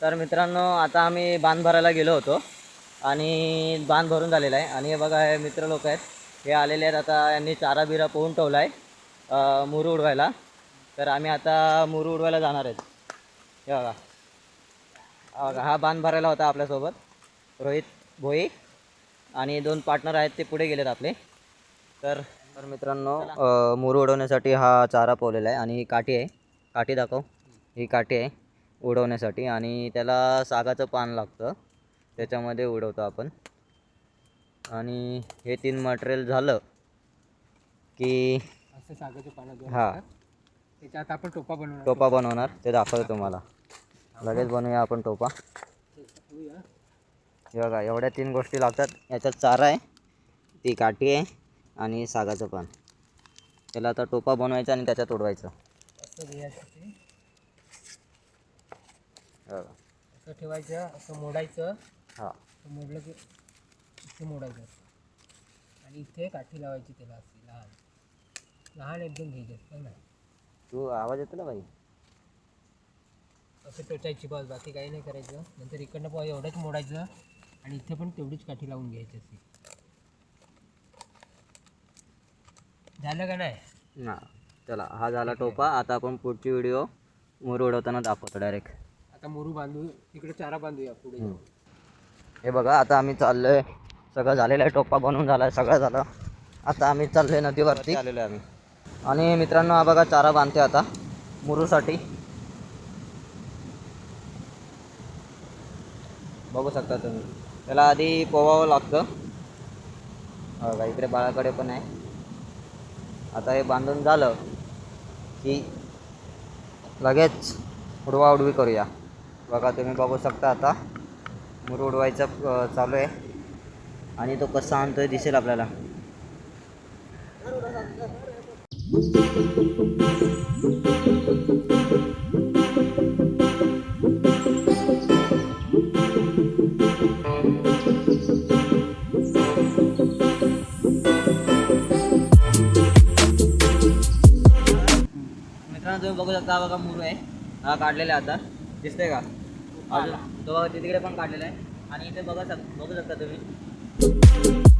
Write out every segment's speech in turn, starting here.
तर मित्रांनो आता आम्ही बांध भरायला गेलो होतो आणि बांध भरून झालेला आहे. आणि हे बघा हे मित्र लोक आहेत. हे आलेले आहेत. आता यांनी चारा बिरा पोहून ठेवला आहे मुरू उडवायला. तर आम्ही आता मुरू उडवायला जाणार आहेत. हे बघा. हा बघा हा बांध भरायला होता आपल्यासोबत. रोहित भोई आणि दोन पार्टनर आहेत ते पुढे गेलेत आपले. तर तर मित्रांनो मुरू उडवण्यासाठी हा चारा पोवलेला आहे. आणि ही काठी आहे. काठी दाखव. ही काठी आहे. उडवण्यासाठी आणि त्याला सागाचं पान लागतं. त्याच्यामध्ये उडवतो आपण. आणि हे तीन मटेरियल झालं की असं सागाचं पानं हा. त्याच्यात आपण टोपा बनवणार. टोपा बनवणार. ते दाखवतो तुम्हाला. लगेच बनवूया आपण टोपा. हे बघा एवढ्या तीन गोष्टी लागतात. याच्यात चारा आहे ती काठी आहे आणि सागाचं पान. त्याला आता टोपा बनवायचा आणि त्याच्यात उडवायचं. असं हे. असं ठेवायचं असं मोडायचं. हा. असं मोडलं की इथे मोडायचं असं. आणि इथे काठी लावायची त्याला अशी लहान. लहान एकदम घ्यायची ना? तू आवाज येतो ना बाई? असं टोचायची बस बाकी काही नाही करायचं. नंतर इकडनं पण एवढंच मोडायचं. आणि इथे पण तेवढीच काठी लावून घ्यायची अशी. झालं का नाही? ना. चला हा झाला टोपा. आता आपण पुढची व्हिडिओ मोर उडवताना दाखवतो डायरेक्ट आता मोरू बांधू इकडे चारा बांधूया पुढे. हे बघा आता आम्ही चाललोय. सगळं झालेलं आहे टोपा बनवून झाला आहे सगळं झालं. आता आम्ही चाललोय नदीवरती. आलेलो आहे आम्ही. आणि मित्रांनो हा बघा चारा बांधते आता मुरूसाठी. बघू शकता तुम्ही. त्याला आधी पोवावं लागतं. हा बघा इकडे बाळाकडे पण आहे. आता हे बांधून झालं की लगेच उडवा उडवी करूया. बघा तुम्ही बघू शकता आता. मुरुड उडवायचं चालू आहे. आणि तो कसा आणतोय दिसेल आपल्याला. मित्रांनो तुम्ही बघू शकता बघा मुरू आहे. हा काढलेला आहे आता. दिसतंय का? अजून तो तिकडे पण काढलेला आहे. आणि इथे बघा बघू शकता तुम्ही.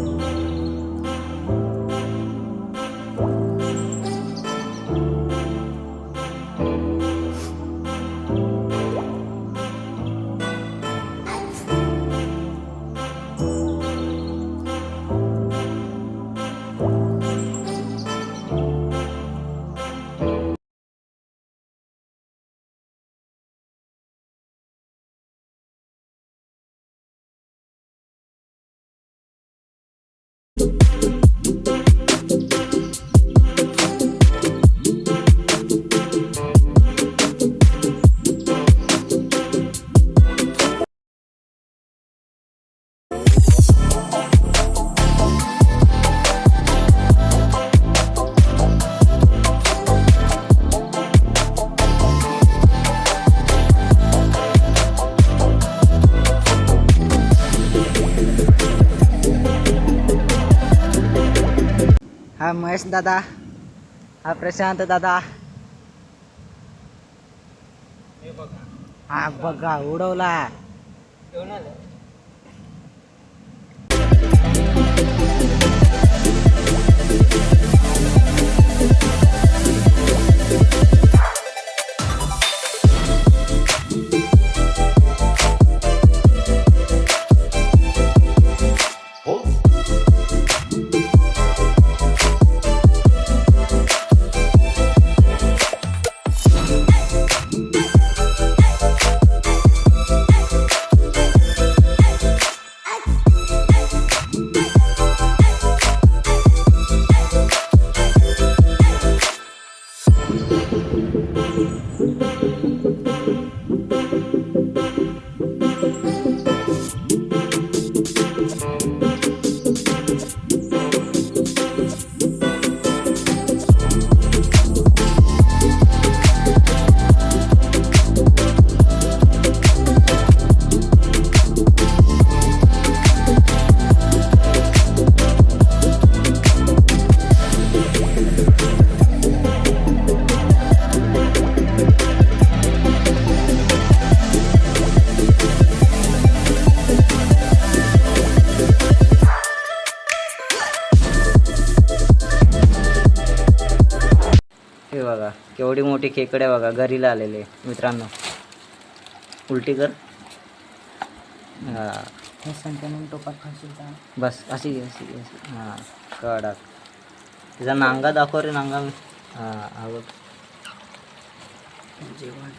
Bye. हा महेश दादा हा प्रशांत दादा हे बघा. हा बघा उडवला. बघा केवढी मोठी खेकडे बघा घरीला आलेले मित्रांनो. उलटी कर. हा. बस अशी अशी हां कडक. तिचा नांगा दाखव रे नांगा. हां बघ. जेवण